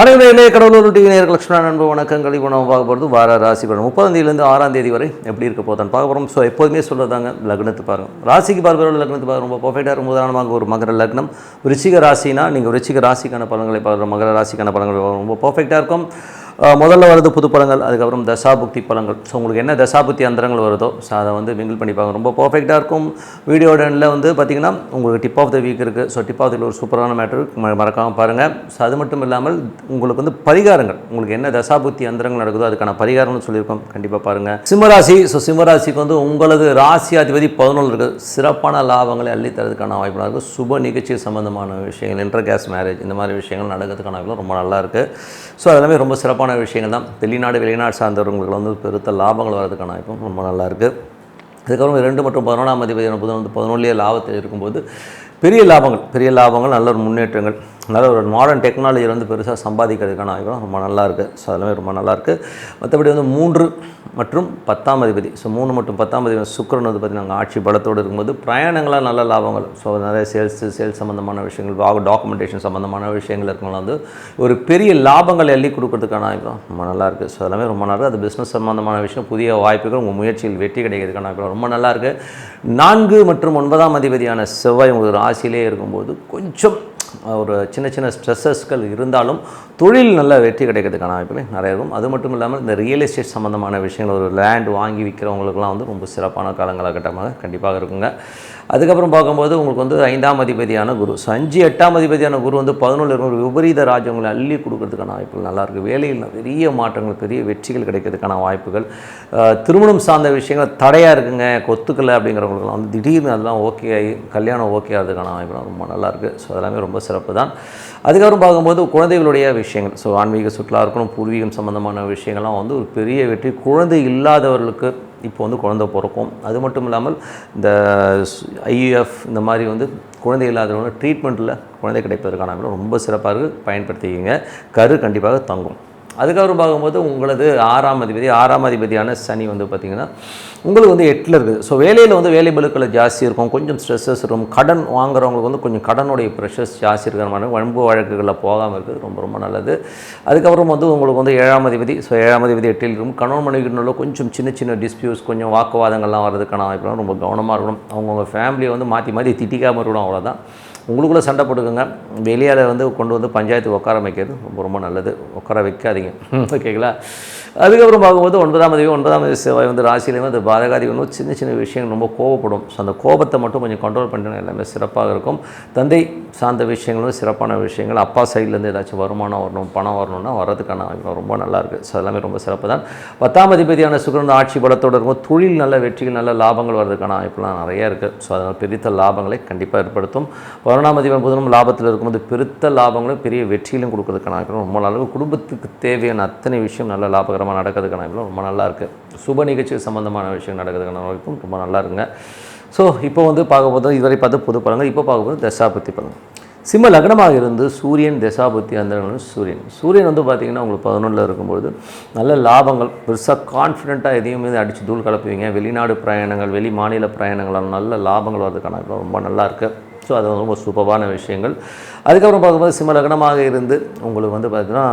வணக்கம் கடவுளூர் டிவி நேர்கள் லட்சுமணா நண்பு வணக்கங்கள். இப்போ நம்ம பார்க்க போகிறது வார ராசி பலன். முப்பதாம் தேதியிலேருந்து ஆறாம் தேதி வரை எப்படி இருக்க போதான் பார்க்க போகிறோம் ஸோ எப்போதுமே சொல்லதாங்க லக்னத்து பாருங்க. ராசிக்கு பார்க்குற லக்னத்து பாருங்க. ரொம்ப பர்ஃபெக்டாக இருக்கும் உதாரணமாக ஒரு மகர லக்னம். ரிச்சிக ராசினா நீங்கள் ரிச்சிக ராசிக்கான பலன்களை பார்க்குற மகர ராசிக்கான பலன்களை ரொம்ப பர்ஃபெக்டாக இருக்கும். முதல்ல வருது புது பழங்கள் அதுக்கப்புறம் தசாபுக்தி பழங்கள் ஸோ உங்களுக்கு என்ன தசாபுக்தி அந்தரங்கள் வருதோ ஸோ அதை வந்து மிங்கிள் பண்ணி பார்க்கணும். ரொம்ப பர்ஃபெக்டாக இருக்கும். வீடியோ எண்டில் வந்து பார்த்திங்கன்னா உங்களுக்கு டிப் ஆஃப் த வீக் இருக்குது ஸோ டிப் ஆஃப் த ஒரு சூப்பரான மேட்ரு மறக்காமல் பாருங்கள் ஸோ அது மட்டும் இல்லாமல் உங்களுக்கு வந்து பரிகாரங்கள். உங்களுக்கு என்ன தசாபுக்தி அந்தரங்கள் நடக்குதோ அதுக்கான பரிகாரம்னு சொல்லியிருக்கோம். கண்டிப்பாக பாருங்கள் சிம்மராசி ஸோ சிம்மராசிக்கு வந்து உங்களது ராசி அதிபதி பதினொன்று இருக்குது சிறப்பான லாபங்களை அள்ளித்தரதுக்கான வாய்ப்புலாம் இருக்குது சுப நிகழ்ச்சி சம்பந்தமான விஷயங்கள் இன்டர் கேஸ் மேரேஜ் இந்த மாதிரி விஷயங்கள் நடக்கிறதுக்கான வாய்ப்புலாம் ரொம்ப நல்லா இருக்குது ஸோ அதெல்லாமே ரொம்ப சிறப்பான விஷயங்கள் தான். வெளிநாடு வெளிநாடு சார்ந்தவர்களுக்கு வந்து பெருத்த லாபங்கள் வர்றதுக்கான வாய்ப்பும் ரொம்ப நல்லா இருக்குது அதுக்கப்புறம் ரெண்டு மற்றும் பதினொன்றாம் அதிபதியான புதன் வந்து பதினொன்றிலே லாபத்தில் இருக்கும்போது பெரிய லாபங்கள் பெரிய லாபங்கள் நல்ல ஒரு முன்னேற்றங்கள். அதனால் ஒரு மாடர்ன் டெக்னாலஜியில் வந்து பெருசாக சம்பாதிக்கிறதுக்கான ஆய்வுகளும் ரொம்ப நல்லா இருக்குது ஸோ அதெல்லாமே ரொம்ப நல்லா இருக்குது மற்றபடி வந்து மூன்று மற்றும் பத்தாம் அதிபதி. ஸோ மூணு மற்றும் பத்தாம் அதிபதி சுக்கரன் வந்து பார்த்திங்கன்னா ஆட்சி பலத்தோடு இருக்கும்போது பிரயாணங்களாக நல்ல லாபங்கள். ஸோ நிறைய சேல்ஸு சேல்ஸ் சம்மந்தமான விஷயங்கள் வாக டாக்குமெண்டேஷன் சம்மந்தமான விஷயங்கள் இருக்கவங்களாம் வந்து ஒரு பெரிய லாபங்கள் எள்ளி கொடுக்கறதுக்கான ஆய்வுகளும் ரொம்ப நல்லா இருக்குது ஸோ அதெல்லாமே ரொம்ப நல்லா அது பிஸ்னஸ் சம்மந்தமான விஷயம் புதிய வாய்ப்புகள் உங்கள் முயற்சியில் வெற்றி கிடைக்கிறதுக்கான வாய்ப்பு ரொம்ப நல்லா இருக்குது நான்கு மற்றும் ஒன்பதாம் அதிபதியான செவ்வாய் உங்களுக்கு ராசியிலே இருக்கும்போது கொஞ்சம் ஒரு சின்ன சின்ன ஸ்ட்ரெஸ்ஸஸ்கள் இருந்தாலும் தொழில் நல்ல வெற்றி கிடைக்கிறதுக்கான வாய்ப்புகள் நிறைய இருக்கும். அது மட்டும் இல்லாமல் இந்த ரியல் எஸ்டேட் சம்மந்தமான விஷயங்கள் ஒரு லேண்ட் வாங்கி விற்கிறவங்களுக்குலாம் வந்து ரொம்ப சிறப்பான காலங்களாகட்டமாக கண்டிப்பாக இருக்குங்க. அதுக்கப்புறம் பார்க்கும்போது உங்களுக்கு வந்து ஐந்தாம் அதிபதியான குரு. ஸோ அஞ்சு எட்டாம் அதிபதியான குரு வந்து பதினொன்று இருக்கும் விபரீத ராஜ்யங்களை அள்ளி கொடுக்கறதுக்கான வாய்ப்புகள் நல்லாயிருக்கு வேலையில் பெரிய மாற்றங்கள் பெரிய வெற்றிகள் கிடைக்கிறதுக்கான வாய்ப்புகள். திருமணம் சார்ந்த விஷயங்கள் தடையாக இருக்குங்க. கொத்துக்கலை அப்படிங்கிறவங்களுக்குலாம் வந்து திடீர்னு அதெல்லாம் ஓகே ஆகி கல்யாணம் ஓகே ஆகிறதுக்கான வாய்ப்புலாம் ரொம்ப நல்லாயிருக்கு ஸோ அதெல்லாமே ரொம்ப சிறப்பு தான் அதுக்கப்புறம் பார்க்கும்போது குழந்தைகளுடைய விஷயங்கள். ஸோ ஆன்மீக சுற்றுலா இருக்கணும் பூர்வீகம் சம்மந்தமான விஷயங்கள்லாம் வந்து ஒரு பெரிய வெற்றி. குழந்தை இல்லாதவர்களுக்கு இப்போ வந்து குழந்தை பிறக்கும். அது மட்டும் இல்லாமல் இந்த ஐயுஎஃப் இந்த மாதிரி வந்து குழந்தை இல்லாதவங்க ட்ரீட்மெண்ட்டில் குழந்தை கிடைப்பதற்கான ரொம்ப சிறப்பாக பயன்படுத்திக்கிங்க. கரு கண்டிப்பாக தங்கும். அதுக்கப்புறம் பார்க்கும்போது உங்களது ஆறாம் அதிபதி ஆறாம் அதிபதியான சனி வந்து பார்த்திங்கன்னா உங்களுக்கு வந்து எட்டில் இருக்குது. ஸோ வேலையில் வந்து வேலை பலுக்கள் ஜாஸ்தி இருக்கும். கொஞ்சம் ஸ்ட்ரெஸ்ஸஸ் இருக்கும். கடன் வாங்குறவங்களுக்கு வந்து கொஞ்சம் கடனுடைய ப்ரெஷர்ஸ் ஜாஸ்தி இருக்கிற மாதிரி வன்பு வழக்குகளில் போகாமல் இருக்குது ரொம்ப ரொம்ப நல்லது. அதுக்கப்புறம் வந்து உங்களுக்கு வந்து ஏழாம் அதிபதி ஸோ ஏழாம் அதிபதி எட்டில் இருக்கும். கணவன் மனைவிக்குள்ள கொஞ்சம் சின்ன சின்ன டிஸ்பியூட்ஸ் கொஞ்சம் வாக்குவாதங்கள்லாம் வர்றதுக்கான வாய்ப்புலாம் ரொம்ப கவனமாக இருக்கணும். அவங்கவுங்க ஃபேமிலியை வந்து மாற்றி மாற்றி திட்டிக்காமல் இருக்கணும் அவ்வளோதான் உங்களுக்குள்ளே சண்டை போட்டுக்கோங்க. வெளியால் வந்து கொண்டு வந்து பஞ்சாயத்து உட்கார வைக்கிறது ரொம்ப ரொம்ப நல்லது. உட்கார வைக்காதீங்க. ஓகேங்களா? அதுக்கப்புறம் பார்க்கும்போது ஒன்பதாம் தேதி ஒன்பதாம் தேதி செவ்வாய் வந்து ராசியிலேயே வந்து பாதகாதி வந்து சின்ன சின்ன விஷயங்கள் ரொம்ப கோவப்படும். ஸோ அந்த கோபத்தை மட்டும் கொஞ்சம் கண்ட்ரோல் பண்ணிட்டு எல்லாமே சிறப்பாக இருக்கும். தந்தை சார்ந்த விஷயங்களும் சிறப்பான விஷயங்கள். அப்பா சைட்லேருந்து ஏதாச்சும் வருமானம் வரணும் பணம் வரணும்னா வர்றதுக்கான ரொம்ப நல்லாயிருக்கு ஸோ எல்லாமே ரொம்ப சிறப்பு தான். பத்தாம் அதிபதியான சுக்கரன் ஆட்சி பலத்தோடு இருக்கும் தொழில் நல்ல வெற்றிகள் நல்ல லாபங்கள் வர்றதுக்கான வாய்ப்புலாம் நிறைய இருக்குது ஸோ அதனால் பெருத்த லாபங்களை கண்டிப்பாக ஏற்படுத்தும். பரணாம் அதிபன் புதனும் லாபத்தில் இருக்கும்போது பெருத்த லாபங்களும் பெரிய வெற்றியிலும் கொடுக்கறதுக்கான ரொம்ப நல்லது குடும்பத்துக்கு தேவையான அத்தனை விஷயம் நல்ல லாபகரமாக நடக்கிறதுக்கான வாய்ப்பும் ரொம்ப நல்லா இருக்குது சுப நிகழ்ச்சி சம்மந்தமான விஷயம் நடக்கிறதுக்கான வாய்ப்பும் ரொம்ப நல்லா இருக்குங்க ஸோ இப்போ வந்து பார்க்க போது இதுவரை பார்த்து புது பழங்கள் இப்போ பார்க்க போது தசாபத்தி பழம் சிம்ம லக்னமாக இருந்து சூரியன் தசாபுத்தி அந்த சூரியன். சூரியன் வந்து பார்த்திங்கன்னா உங்களுக்கு பதினொன்றில் இருக்கும்பொழுது நல்ல லாபங்கள் பெருசாக கான்ஃபிடென்ட்டாக எதையும் மீது அடித்து தூள் கலப்புவீங்க. வெளிநாடு பிரயாணங்கள் வெளி மாநில பிரயாணங்களால் நல்ல லாபங்கள் வர்றதுக்கான ரொம்ப நல்லா இருக்குது ஸோ அது வந்து ரொம்ப சூப்பரான விஷயங்கள். அதுக்கப்புறம் பார்க்கும்போது சிம்ம லக்னமாக இருந்து உங்களுக்கு வந்து பார்த்திங்கன்னா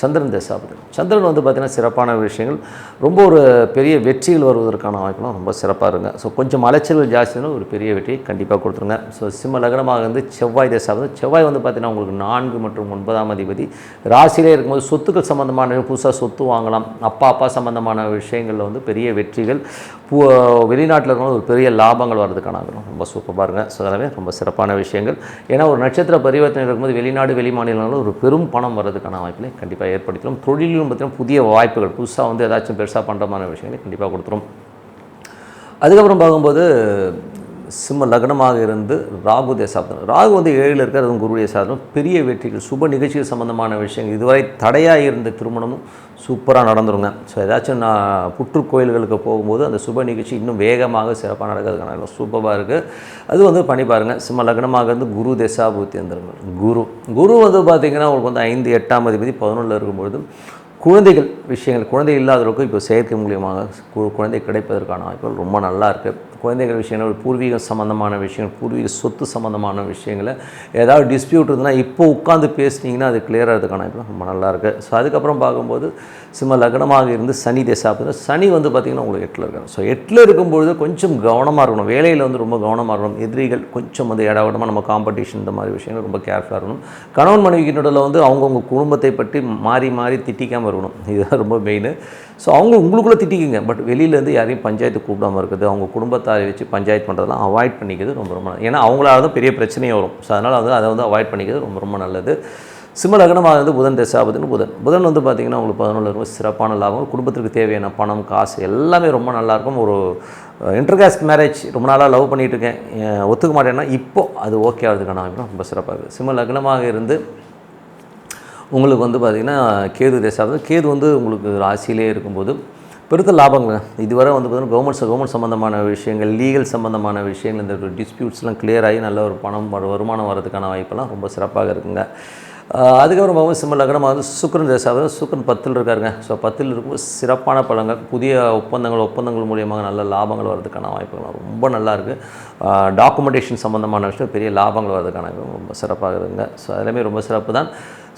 சந்திரன் தசாபதி சந்திரன் வந்து பார்த்திங்கன்னா சிறப்பான விஷயங்கள். ரொம்ப ஒரு பெரிய வெற்றிகள் வருவதற்கான வாய்ப்புலாம் ரொம்ப சிறப்பாக இருங்க ஸோ கொஞ்சம் அலைச்சல்கள் ஜாஸ்தினா ஒரு பெரிய வெற்றியை கண்டிப்பாக கொடுத்துருங்க. ஸோ சிம்ம லக்னமாக இருந்து செவ்வாய் தசாபதி செவ்வாய் வந்து பார்த்திங்கன்னா உங்களுக்கு நான்கு மற்றும் ஒன்பதாம் அதிபதி. ராசியிலே இருக்கும்போது சொத்துக்கள் சம்மந்தமான புதுசாக சொத்து வாங்கலாம் அப்பா அப்பா சம்மந்தமான விஷயங்களில் வந்து பெரிய வெற்றிகள். வெளிநாட்டில் இருக்கிறவங்க ஒரு பெரிய லாபங்கள் வர்றதுக்கான ரொம்ப சூப்பர் பாருங்கள் ஸோ அதெல்லாமே ரொம்ப சிறப்பான விஷயங்கள். ஏன்னா ஒரு நட்சத்திர பரிவர்த்தனை இருக்கும்போது வெளிநாடு வெளி மாநிலங்களில் ஒரு பெரும் பணம் வர்றதுக்கான வாய்ப்பினை கண்டிப்பாக ஏற்படுத்திடும். தொழிலும் பார்த்தீங்கன்னா புதிய வாய்ப்புகள் புதுசாக வந்து ஏதாச்சும் பெருசாக பண்ணுறமான விஷயங்களை கண்டிப்பாக கொடுத்துரும். அதுக்கப்புறம் பார்க்கும்போது சிம்ம லக்னமாக இருந்து ராகு தேசாப்தம் ராகு வந்து ஏழில் இருக்கிற அதுவும் குருடைய சாதனம் பெரிய வெற்றிகள் சுப நிகழ்ச்சிகள் சம்பந்தமான விஷயங்கள் இதுவரை தடையாக இருந்த திருமணமும் சூப்பராக நடந்துருங்க. ஸோ ஏதாச்சும் நான் புற்று கோயில்களுக்கு போகும்போது அந்த சுப நிகழ்ச்சி இன்னும் வேகமாக சிறப்பாக நடக்கிறதுக்கான சூப்பராக இருக்குது அது வந்து பண்ணி பாருங்கள் சிம்ம லக்னமாக இருந்து குரு தேசாபூத்தி வந்துருங்க. குரு. குரு வந்து பார்த்திங்கன்னா உங்களுக்கு வந்து ஐந்து எட்டாம் அதிபதி பதினொன்றில் இருக்கும்பொழுது குழந்தைகள் விஷயங்கள் குழந்தை இல்லாதவர்களுக்கும் இப்போ செயற்கை மூலியமாக கு- குழந்தை கிடைப்பதற்கான வாய்ப்புகள் ரொம்ப நல்லா இருக்குது குழந்தைகள் விஷயங்கள் பூர்வீக சம்மந்தமான விஷயங்கள் பூர்வீக சொத்து சம்மந்தமான விஷயங்களை ஏதாவது டிஸ்பியூட் இருந்ததுன்னா இப்போ உட்காந்து பேசினீங்கன்னா அது கிளியராகிறதுக்கான ஆகிறதுக்கான வாய்ப்பு ரொம்ப நல்லா இருக்குது ஸோ அதுக்கப்புறம் பார்க்கும்போது சிம்ம லக்னமாக இருந்து சனி தேசா சனி வந்து பார்த்திங்கன்னா உங்களுக்கு எட்டில் இருக்கணும் ஸோ எட்டில் இருக்கும்பொழுது கொஞ்சம் கவனமாக இருக்கணும். வேலையில் வந்து ரொம்ப கவனமாக இருக்கணும். எதிரிகள் கொஞ்சம் வந்து இடவிடமாக நம்ம காம்படிஷன் இந்த மாதிரி விஷயங்கள் ரொம்ப கேர்ஃபுல்லாக இருக்கணும். கணவன் மனைவிக்கு நடுவில் வந்து அவங்கவுங்க குடும்பத்தை பற்றி மாறி மாறி திட்டிக்காமல் இருக்கணும் இதுதான் ரொம்ப மெயின் ஸோ அவங்க உங்களுக்குள்ளே திட்டிக்குங்க. பட் வெளியிலேருந்து யாரையும் பஞ்சாயத்து கூப்பிடாம இருக்குது அவங்க குடும்பத்தாரை வச்சு பஞ்சாயத்து பண்ணுறதெல்லாம் அவாய்ட் பண்ணிக்கிறது ரொம்ப ரொம்ப நல்லது. ஏன்னா அவங்களால தான் பெரிய பிரச்சனையே வரும். ஸோ அதனால் வந்து அதை வந்து அவாய்ட் பண்ணிக்கிறது ரொம்ப ரொம்ப நல்லது. சிம்ம லக்னமாக வந்து புதன் தசாபதினு புதன். புதன் வந்து பார்த்திங்கன்னா உங்களுக்கு பதினொன்று ரொம்ப சிறப்பான லாபம். குடும்பத்திற்கு தேவையான பணம் காசு எல்லாமே ரொம்ப நல்லாயிருக்கும் ஒரு இன்டர்காஸ்ட் மேரேஜ் ரொம்ப நாளாக லவ் பண்ணிகிட்டு இருக்கேன். ஒத்துக்க மாட்டேன்னா இப்போது அது ஓகே ஆகிறதுக்கான வாய்ப்பு ரொம்ப சிறப்பாக இருக்குது சிம்ம லக்னமாக இருந்து உங்களுக்கு வந்து பார்த்திங்கன்னா கேது தேசாவது கேது வந்து உங்களுக்கு ராசியிலே இருக்கும்போது பெருத்த லாபங்க இதுவரை வந்து பார்த்திங்கன்னா கவர்மெண்ட் கவர்மெண்ட் சம்மந்தமான விஷயங்கள் லீகல் சம்மந்தமான விஷயங்கள் இந்த டிஸ்பியூட்ஸ்லாம் கிளியர் ஆகி நல்ல ஒரு பணம் வருமானம் வரதுக்கான வாய்ப்பெல்லாம் ரொம்ப சிறப்பாக இருக்குங்க. அதுக்கப்புறம் பகவான் சிம்ம லக்னமாக வந்து சுக்கரன் தேசாவது சுக்கரன் பத்தில் இருக்காருங்க. ஸோ பத்தில் இருக்கும்போது சிறப்பான பழங்கள் புதிய ஒப்பந்தங்கள் ஒப்பந்தங்கள் மூலியமாக நல்ல லாபங்கள் வரதுக்கான வாய்ப்புகள் ரொம்ப நல்லா இருக்குது டாக்குமெண்டேஷன் சம்மந்தமான விஷயம் பெரிய லாபங்கள் வர்றதுக்கான ரொம்ப சிறப்பாக இருக்குங்க. ஸோ எல்லாமே ரொம்ப சிறப்பு தான்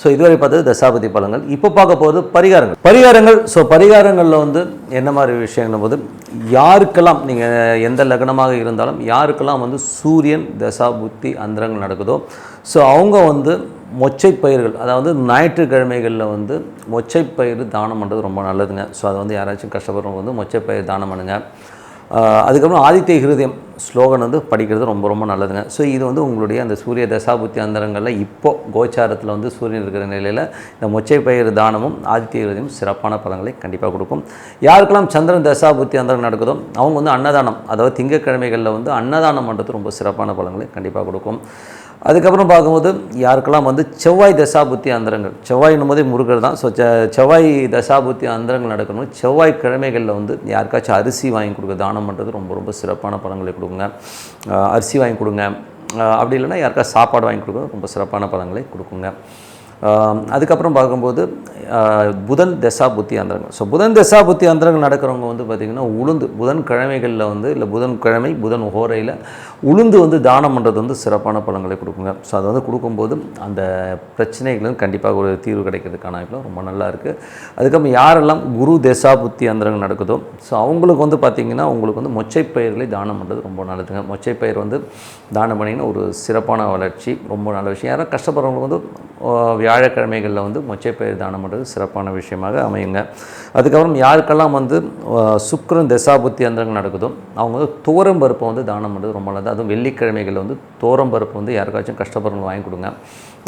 ஸோ இதுவரை பார்த்தது தசாபதி பலங்கள் இப்போ பார்க்க போகிறது பரிகாரங்கள். பரிகாரங்கள் ஸோ பரிகாரங்களில் வந்து என்ன மாதிரி விஷயங்கள் போது யாருக்கெல்லாம் நீங்கள் எந்த லக்னமாக இருந்தாலும் யாருக்கெல்லாம் வந்து சூரியன் தசா புத்தி அந்தரங்கள் நடக்குதோ ஸோ அவங்க வந்து மொச்சை பயிர்கள் அதாவது ஞாயிற்றுக்கிழமைகளில் வந்து மொச்சை பயிர் தானம் பண்ணுறது ரொம்ப நல்லதுங்க. ஸோ அதை வந்து யாராச்சும் கஷ்டப்படுறவங்க வந்து மொச்சை பயிர் தானம் பண்ணுங்கள் அதுக்கப்புறம் ஆதித்ய ஹிருதயம் ஸ்லோகன் வந்து படிக்கிறது ரொம்ப ரொம்ப நல்லதுங்க. ஸோ இது வந்து உங்களுடைய அந்த சூரிய தசாபுத்தி அந்தரங்களில் இப்போது கோச்சாரத்தில் வந்து சூரியன் இருக்கிற நிலையில் இந்த மொச்சை பயிர் தானமும் ஆதித்ய ஹிருதயம் சிறப்பான பலன்களை கண்டிப்பாக கொடுக்கும். யாருக்கெல்லாம் சந்திரன் தசாபுத்தி அந்தரம் நடக்குதோ அவங்க வந்து அன்னதானம் அதாவது திங்கக்கிழமைகளில் வந்து அன்னதானம் பண்ணுறது ரொம்ப சிறப்பான பலன்களை கண்டிப்பாக கொடுக்கும். அதுக்கப்புறம் பார்க்கும்போது யாருக்கெல்லாம் வந்து செவ்வாய் தசாபுத்தி அந்தரங்கள் செவ்வாயின்னும் போதே முருகர் தான். ஸோ செவ்வாய் தசாபுத்தி அந்தரங்கள் நடக்கணும். செவ்வாய் கிழமைகளில் வந்து யாருக்காச்சும் அரிசி வாங்கி கொடுக்க தானம் பண்ணுறது ரொம்ப ரொம்ப சிறப்பான பழங்களை கொடுங்க. அரிசி வாங்கி கொடுங்க. அப்படி இல்லைன்னா யாருக்காச்சும் சாப்பாடு வாங்கி கொடுக்க ரொம்ப சிறப்பான பழங்களை கொடுக்குங்க. அதுக்கப்புறம் பார்க்கும்போது புதன் தசா புத்தி அந்தரங்கள் ஸோ புதன் தசா புத்தி அந்தரங்கள் நடக்கிறவங்க வந்து பார்த்திங்கன்னா உளுந்து புதன் கிழமைகளில் வந்து இல்லை புதன் கிழமை புதன் ஹோரையில் உளுந்து வந்து தானம் பண்ணுறது வந்து சிறப்பான பலன்களை கொடுக்குங்க. ஸோ அதை வந்து கொடுக்கும்போது அந்த பிரச்சனைகளும் கண்டிப்பாக ஒரு தீர்வு கிடைக்கிறதுக்கான வாய்ப்புலாம் ரொம்ப நல்லா இருக்குது அதுக்கப்புறம் யாரெல்லாம் குரு தசா புத்தி அந்தரங்கள் நடக்குதோ ஸோ அவங்களுக்கு வந்து பார்த்திங்கன்னா உங்களுக்கு வந்து மொச்சை பயிர்களை தானம் பண்ணுறது ரொம்ப நல்லதுங்க. மொச்சை பயிர் வந்து தானம் பண்ணிங்கன்னா ஒரு சிறப்பான வளர்ச்சி ரொம்ப நல்ல விஷயம். யாரும் கஷ்டப்படுறவங்க வந்து வியாழக்கிழமைகளில் வந்து மொச்சைப்பயிர் தானம் பண்ணுறது சிறப்பான விஷயமாக அமையுங்க. அதுக்கப்புறம் யாருக்கெல்லாம் வந்து சுக்கரன் தசாபுத்தி அந்தரங்கள் நடக்குதோ அவங்க வந்து தோரம் பருப்பை வந்து தானம் பண்ணுறது ரொம்ப நல்லது. அதுவும் வெள்ளிக்கிழமைகளில் வந்து தோரம் பருப்பு வந்து யாருக்காச்சும் கஷ்டப்படுறவங்க வாங்கி கொடுங்க.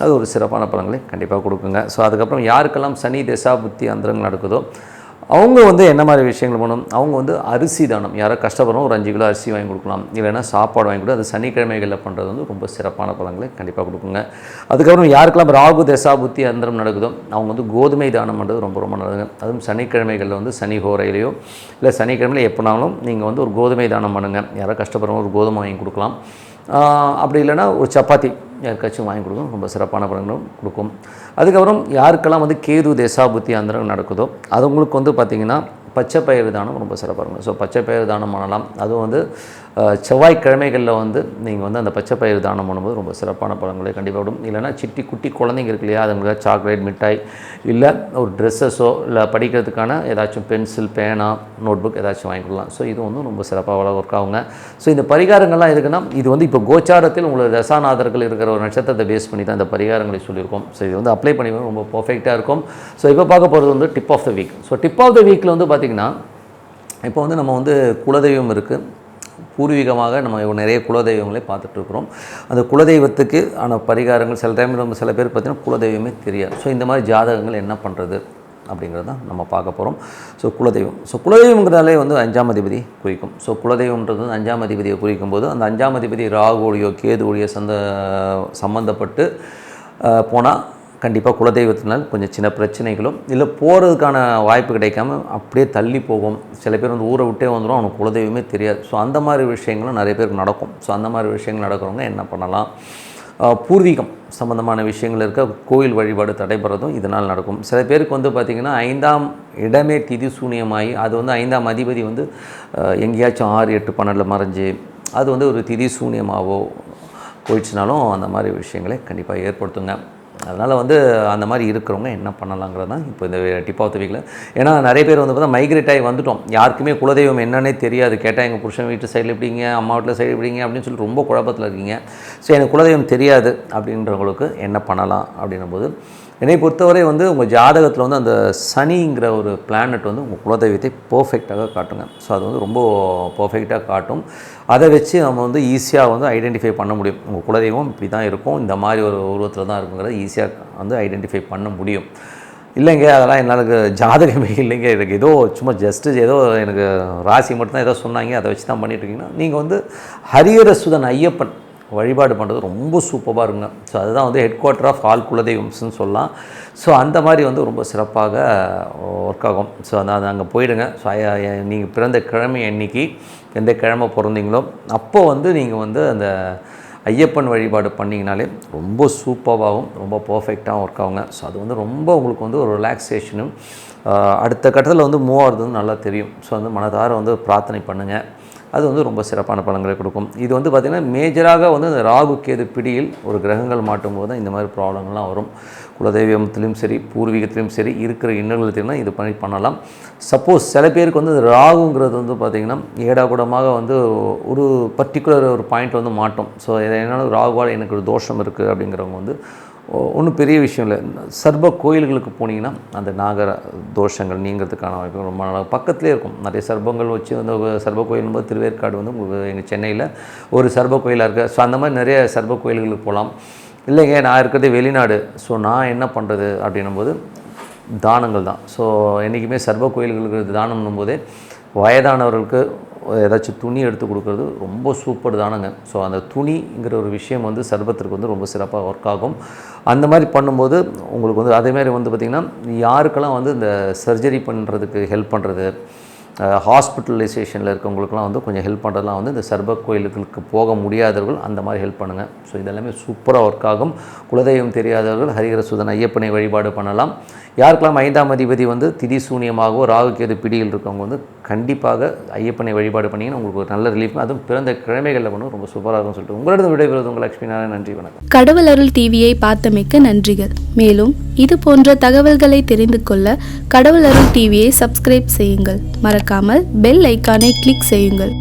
அது ஒரு சிறப்பான பலன்களை கண்டிப்பாக கொடுக்குங்க. ஸோ அதுக்கப்புறம் யாருக்கெல்லாம் சனி தசாபுத்தி அந்தரங்கள் நடக்குதோ அவங்க வந்து என்ன மாதிரி விஷயங்கள் பண்ணணும்? அவங்க வந்து அரிசி தானம். யாரோ கஷ்டப்படுறோம் ஒரு அஞ்சு கிலோ அரிசி வாங்கி கொடுக்கலாம். இல்லைன்னா சாப்பாடு வாங்கி கொடுத்து அது சனிக்கிழமைகளில் பண்ணுறது வந்து ரொம்ப சிறப்பான பழங்களை கண்டிப்பாக கொடுக்குங்க. அதுக்கப்புறம் யாருக்கெல்லாம் ராகு தசா புத்தி அந்தரம் நடக்குதோ அவங்க வந்து கோதுமை தானம் பண்ணுறது ரொம்ப ரொம்ப நல்லதுங்க. அதுவும் சனிக்கிழமைகளில் வந்து சனி ஹோரையிலையோ இல்லை சனிக்கிழமையில் எப்போனாலும் நீங்கள் வந்து ஒரு கோதுமை தானம் பண்ணுங்கள் யாரோ கஷ்டப்படுறவங்க ஒரு கோதுமை வாங்கி கொடுக்கலாம். அப்படி இல்லைன்னா ஒரு சப்பாத்தி யாருக்காச்சும் வாங்கி கொடுக்கும் ரொம்ப சிறப்பான பலன்களும் கொடுக்கும். அதுக்கப்புறம் யாருக்கெல்லாம் வந்து கேது தேசாபுத்தி அந்தரம் நடக்குதோ அது உங்களுக்கு வந்து பார்த்திங்கன்னா பச்சை பயிர் தானம் ரொம்ப சிறப்பாக இருக்கும். ஸோ பச்சை பயிறு தானம் பண்ணலாம். அதுவும் வந்து செவ்வாய்க்கிழமைகளில் வந்து நீங்கள் வந்து அந்த பச்சை பயிறு தானம் பண்ணும்போது ரொம்ப சிறப்பான பழங்களை கண்டிப்பாக விடும். இல்லைன்னா சிட்டி குட்டி குழந்தைங்க இருக்கு இல்லையா அதுங்களுக்கு சாக்லேட் மிட்டாய் இல்லை ஒரு ட்ரெஸ்ஸஸோ இல்லை படிக்கிறதுக்கான ஏதாச்சும் பென்சில் பேனா நோட் புக் ஏதாச்சும் வாங்கி கொடுக்கலாம். ஸோ இது வந்து ரொம்ப சிறப்பாக ஒர்க் ஆகுங்க. ஸோ இந்த பரிகாரங்கள்லாம் எதுக்குன்னா இது வந்து இப்போ கோச்சாரத்தில் உங்களோட ரசாநாதர்கள் இருக்கிற ஒரு நட்சத்திரத்தை பேஸ் பண்ணி தான் இந்த பரிகாரங்களை சொல்லியிருக்கோம். ஸோ இது வந்து அப்ளை பண்ணி ரொம்ப பர்ஃபெக்டாக இருக்கும். ஸோ இப்போ பார்க்க போகிறது வந்து tip of the week so tip of the வீக்கில் வந்து பார்த்திங்கன்னா இப்போ வந்து நம்ம வந்து குலதெய்வம் இருக்குது பூர்வீகமாக நம்ம நிறைய குலதெய்வங்களை பார்த்துட்ருக்குறோம். அந்த குலதெய்வத்துக்கு ஆன பரிகாரங்கள் சில டைம் நம்ம சில பேர் பார்த்திங்கன்னா குலதெய்வமே தெரியாது. ஸோ இந்த மாதிரி ஜாதகங்கள் என்ன பண்ணுறது அப்படிங்கிறது தான் நம்ம பார்க்க போகிறோம் ஸோ குலதெய்வம். ஸோ குலதெய்வங்கிறதாலே வந்து அஞ்சாம் அதிபதி குறிக்கும். ஸோ குலதெய்வம்ன்றது வந்து அஞ்சாம் அதிபதியை குறிக்கும் போது அந்த அஞ்சாம் அதிபதி ராகுவோடையோ கேதுவோடையோ சந்த சம்மந்தப்பட்டு போனால் கண்டிப்பாக குலதெய்வத்தினால் கொஞ்சம் சின்ன பிரச்சனைகளும் இல்லை போகிறதுக்கான வாய்ப்பு கிடைக்காம அப்படியே தள்ளி போகும். சில பேர் வந்து ஊரை விட்டே வந்துடும் அவனுக்கு குலதெய்வமே தெரியாது. ஸோ அந்த மாதிரி விஷயங்களும் நிறைய பேருக்கு நடக்கும். ஸோ அந்த மாதிரி விஷயங்கள் நடக்கிறவங்க என்ன பண்ணலாம்? பூர்வீகம் சம்மந்தமான விஷயங்கள் இருக்க கோயில் வழிபாடு தடைபடுறதும் இதனால் நடக்கும். சில பேருக்கு வந்து பார்த்திங்கன்னா ஐந்தாம் இடமே திதி சூனியமாகி அது வந்து ஐந்தாம் அதிபதி வந்து எங்கேயாச்சும் ஆறு எட்டு பன்னெண்டில் மறைஞ்சு அது வந்து ஒரு திதி சூனியமாகவோ போயிடுச்சுனாலும் அந்த மாதிரி விஷயங்களை கண்டிப்பாக ஏற்படுத்துங்க. அதனால் வந்து அந்த மாதிரி இருக்கிறவங்க என்ன பண்ணலாங்கிறது தான் இப்போ இந்த டிப் ஆஃப் த வீக்கில் ஏன்னா நிறைய பேர் வந்து பார்த்தா மைக்ரேட் ஆகி வந்துட்டோம். யாருக்குமே குலதெய்வம் என்னன்னே தெரியாது. கேட்டால் எங்கள் புருஷன் வீட்டு சைடில் எப்படிங்க அம்மா வீட்டில் சைடு எப்படிங்க அப்படின்னு சொல்லி ரொம்ப குழப்பத்தில் இருக்கீங்க. ஸோ எனக்கு குலதெய்வம் தெரியாது அப்படின்றவங்களுக்கு என்ன பண்ணலாம் அப்படின்னும் போது என்னை பொறுத்தவரை வந்து உங்கள் ஜாதகத்தில் வந்து அந்த சனிங்கிற ஒரு பிளானட் வந்து உங்கள் குலதெய்வத்தை பர்ஃபெக்டாக காட்டுங்க. ஸோ அது வந்து ரொம்ப பர்ஃபெக்டாக காட்டும். அதை வச்சு நம்ம வந்து ஈஸியாக வந்து ஐடென்டிஃபை பண்ண முடியும். உங்கள் குலதெய்வம் இப்படி தான் இருக்கும். இந்த மாதிரி ஒரு உருவத்தில் தான் இருக்குங்கிறத ஈஸியாக வந்து ஐடென்டிஃபை பண்ண முடியும். இல்லைங்க அதெல்லாம் என்னால் ஜாதகமே இல்லைங்க. எனக்கு ஏதோ சும்மா ஜஸ்ட்டு ஏதோ எனக்கு ராசி மட்டும்தான் ஏதோ சொன்னாங்க. அதை வச்சு தான் பண்ணிட்டுருக்கீங்கன்னா நீங்கள் வந்து ஹரியரசுதன் ஐயப்பன் வழிபாடு பண்ணுறது ரொம்ப சூப்பராக இருங்க ஸோ அதுதான் வந்து ஹெட் குவார்ட்டர் ஆஃப் ஆல் குலதெய்வம்ஸ்னு சொல்லலாம். ஸோ அந்த மாதிரி வந்து ரொம்ப சிறப்பாக ஒர்க் ஆகும். ஸோ அந்த அங்கே போயிடுங்க. ஸோ நீங்கள் பிறந்த கிழமை அன்னைக்கு எந்த கிழமை பிறந்தீங்களோ அப்போ வந்து நீங்கள் வந்து அந்த ஐயப்பன் வழிபாடு பண்ணிங்கனாலே ரொம்ப சூப்பராகவும் ரொம்ப பர்ஃபெக்டாகவும் ஒர்க் ஆகுங்க. ஸோ அது வந்து ரொம்ப உங்களுக்கு வந்து ஒரு ரிலாக்ஸேஷனும் அடுத்த கட்டத்தில் வந்து மூவ் ஆகிறது நல்லா தெரியும். ஸோ வந்து மனதார வந்து பிரார்த்தனை பண்ணுங்கள் அது வந்து ரொம்ப சிறப்பான பலன்களை கொடுக்கும். இது வந்து பார்த்திங்கன்னா மேஜராக வந்து அந்த ராகு கேது பிடியில் ஒரு கிரகங்கள் மாட்டும் போது தான் இந்த மாதிரி ப்ராப்ளங்கள்லாம் வரும். குலதெய்வத்திலும் சரி பூர்வீகத்திலும் சரி இருக்கிற இன்னல்கள் இது பண்ணி பண்ணலாம். சப்போஸ் சில பேருக்கு வந்து ராகுங்கிறது வந்து பார்த்திங்கன்னா ஏடாகூடமாக வந்து ஒரு பர்டிகுலர் ஒரு பாயிண்ட் வந்து மாட்டோம். ஸோ என்னென்ன ராகுவால் எனக்கு ஒரு தோஷம் இருக்குது அப்படிங்கிறவங்க வந்து ஒன்றும் பெரிய விஷயம் இல்லை. சர்ப கோயில்களுக்கு போனீங்கன்னா அந்த நாகர தோஷங்கள் நீங்கிறதுக்கான வாய்ப்பு ரொம்ப நல்லா பக்கத்துலேயே இருக்கும். நிறைய சர்பங்கள் வச்சு அந்த சர்ப கோயில் போது திருவேற்காடு வந்து உங்களுக்கு எங்கள் சென்னையில் ஒரு சர்ப கோயிலாக இருக்குது ஸோ அந்த மாதிரி நிறைய சர்ப கோயில்களுக்கு போகலாம் இல்லைங்க நான் இருக்கிறது வெளிநாடு. ஸோ நான் என்ன பண்ணுறது அப்படின்னும்போது தானங்கள் தான். ஸோ என்றைக்குமே சர்வ கோயில்களுக்கு தானம் போதே வயதானவர்களுக்கு ஏதாச்சும் துணி எடுத்து கொடுக்கறது ரொம்ப சூப்பர் தானங்க. ஸோ அந்த துணிங்கிற ஒரு விஷயம் வந்து சர்பத்திற்கு வந்து ரொம்ப சிறப்பாக ஒர்க் ஆகும். அந்த மாதிரி பண்ணும்போது உங்களுக்கு வந்து அதேமாதிரி வந்து பார்த்திங்கன்னா யாருக்கெல்லாம் வந்து இந்த சர்ஜரி பண்ணுறதுக்கு ஹெல்ப் பண்ணுறது ஹாஸ்பிட்டலைசேஷனில் இருக்கவங்களுக்குலாம் வந்து கொஞ்சம் ஹெல்ப் பண்ணுறதுலாம் வந்து இந்த சர்ப கோயிலுக்கு போக முடியாதவர்கள் அந்த மாதிரி ஹெல்ப் பண்ணுங்கள் ஸோ இதெல்லாமே சூப்பராக ஒர்க் ஆகும். குலதெய்வம் தெரியாதவர்கள் ஹரிஹர சுதன் ஐயப்பனை வழிபாடு பண்ணலாம். யாருக்கெல்லாம் ஐந்தாம் அதிபதி வந்து திதி சூனியமாகவோ ராகுக்கேது பிடியில் இருக்கவங்க வந்து கண்டிப்பாக ஐயப்பனை வழிபாடு பண்ணிங்கன்னா உங்களுக்கு ஒரு நல்ல ரிலீஃப் அதுவும் பிறந்த கிழமைகளில் பண்ணும் ரொம்ப சூப்பராக இருக்கும் சொல்லிட்டு உங்களிடம் விடைபெறுவது உங்கள் லட்சுமி நாராயண நன்றி வணக்கம். கடவுள் அருள் டிவியை பார்த்தமைக்க நன்றிகள். மேலும் இது போன்ற தகவல்களை தெரிந்து கொள்ள கடவுள் அருள் டிவியை சப்ஸ்கிரைப் செய்யுங்கள். மறக்க மறக்காமல் பெல் ஐக்கானை கிளிக் செய்யுங்கள்.